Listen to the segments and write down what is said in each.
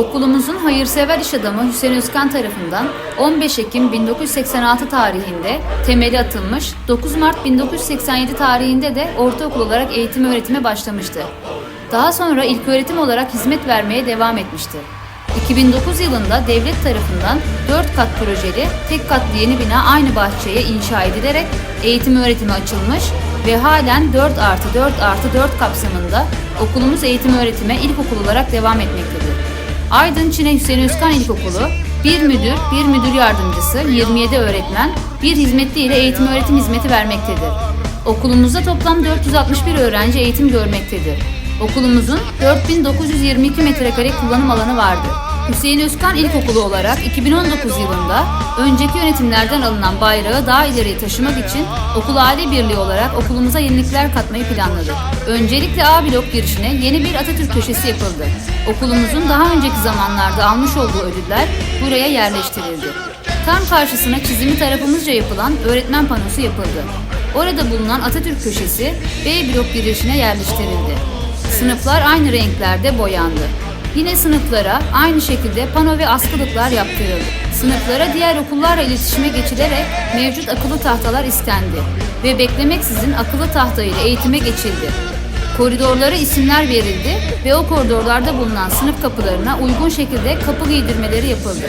Okulumuzun hayırsever iş adamı Hüseyin Özkan tarafından 15 Ekim 1986 tarihinde temeli atılmış, 9 Mart 1987 tarihinde de ortaokul olarak eğitim öğretime başlamıştı. Daha sonra ilköğretim olarak hizmet vermeye devam etmişti. 2009 yılında devlet tarafından 4 kat projeli tek katlı yeni bina aynı bahçeye inşa edilerek eğitim öğretimi açılmış ve halen 4 artı 4 artı 4 kapsamında okulumuz eğitim öğretime ilkokul olarak devam etmektedir. Aydın Çine Hüseyin Özkan İlkokulu, bir müdür, bir müdür yardımcısı, 27 öğretmen, bir hizmetli ile eğitim öğretim hizmeti vermektedir. Okulumuzda toplam 461 öğrenci eğitim görmektedir. Okulumuzun 4922 metrekare kullanım alanı vardır. Hüseyin Özkan İlkokulu olarak 2019 yılında önceki yönetimlerden alınan bayrağı daha ileriye taşımak için okul aile birliği olarak okulumuza yenilikler katmayı planladık. Öncelikle A blok girişine yeni bir Atatürk köşesi yapıldı. Okulumuzun daha önceki zamanlarda almış olduğu ödüller buraya yerleştirildi. Tam karşısına çizimi tarafımızca yapılan öğretmen panosu yapıldı. Orada bulunan Atatürk köşesi B blok girişine yerleştirildi. Sınıflar aynı renklerde boyandı. Yine sınıflara aynı şekilde pano ve askılıklar yaptırıldı. Sınıflara diğer okullarla iletişime geçilerek mevcut akıllı tahtalar istendi ve beklemeksizin akıllı tahta ile eğitime geçildi. Koridorlara isimler verildi ve o koridorlarda bulunan sınıf kapılarına uygun şekilde kapı giydirmeleri yapıldı.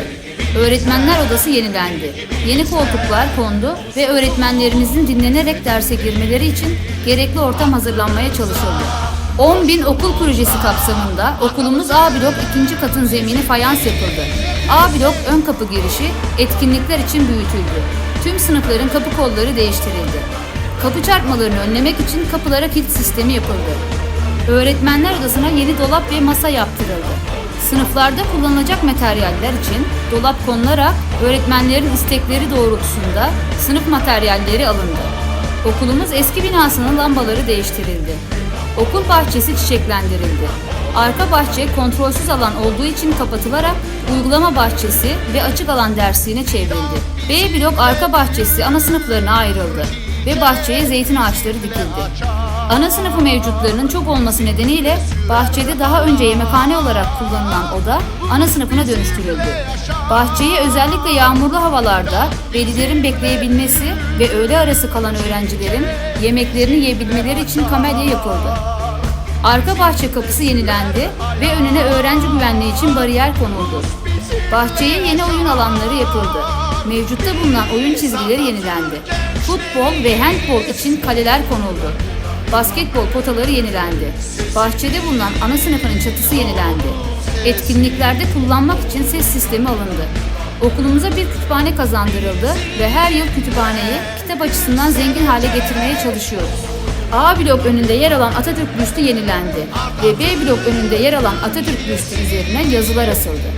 Öğretmenler odası yenilendi. Yeni koltuklar kondu ve öğretmenlerimizin dinlenerek derse girmeleri için gerekli ortam hazırlanmaya çalışıldı. 10 bin okul projesi kapsamında okulumuz A blok ikinci katın zemini fayans yapıldı. A blok ön kapı girişi etkinlikler için büyütüldü. Tüm sınıfların kapı kolları değiştirildi. Kapı çarpmalarını önlemek için kapılara kilit sistemi yapıldı. Öğretmenler odasına yeni dolap ve masa yaptırıldı. Sınıflarda kullanılacak materyaller için dolap konularak öğretmenlerin istekleri doğrultusunda sınıf materyalleri alındı. Okulumuz eski binasının lambaları değiştirildi. Okul bahçesi çiçeklendirildi. Arka bahçe kontrolsüz alan olduğu için kapatılarak uygulama bahçesi ve açık alan dersliğine çevrildi. B blok arka bahçesi ana sınıflarına ayrıldı ve bahçeye zeytin ağaçları dikildi. Ana sınıfı mevcutlarının çok olması nedeniyle bahçede daha önce yemekhane olarak kullanılan oda ana sınıfına dönüştürüldü. Bahçeye özellikle yağmurlu havalarda velilerin bekleyebilmesi ve öğle arası kalan öğrencilerin yemeklerini yiyebilmeleri için kamelya yapıldı. Arka bahçe kapısı yenilendi ve önüne öğrenci güvenliği için bariyer konuldu. Bahçeye yeni oyun alanları yapıldı. Mevcutta bulunan oyun çizgileri yenilendi. Futbol ve handbol için kaleler konuldu. Basketbol potaları yenilendi. Bahçede bulunan ana sınıfının çatısı yenilendi. Etkinliklerde kullanmak için ses sistemi alındı. Okulumuza bir kütüphane kazandırıldı ve her yıl kütüphaneyi kitap açısından zengin hale getirmeye çalışıyoruz. A blok önünde yer alan Atatürk büstü yenilendi ve B blok önünde yer alan Atatürk büstü üzerine yazılar asıldı.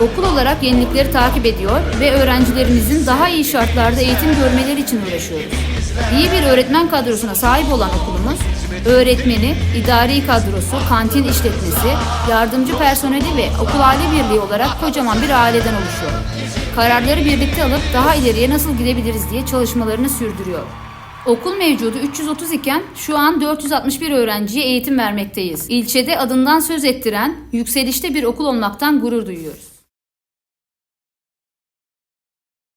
Okul olarak yenilikleri takip ediyor ve öğrencilerimizin daha iyi şartlarda eğitim görmeleri için uğraşıyoruz. İyi bir öğretmen kadrosuna sahip olan okulumuz, öğretmeni, idari kadrosu, kantin işletmesi, yardımcı personeli ve okul aile birliği olarak kocaman bir aileden oluşuyor. Kararları birlikte alıp daha ileriye nasıl gidebiliriz diye çalışmalarını sürdürüyor. Okul mevcudu 330 iken şu an 461 öğrenciye eğitim vermekteyiz. İlçede adından söz ettiren, yükselişte bir okul olmaktan gurur duyuyoruz.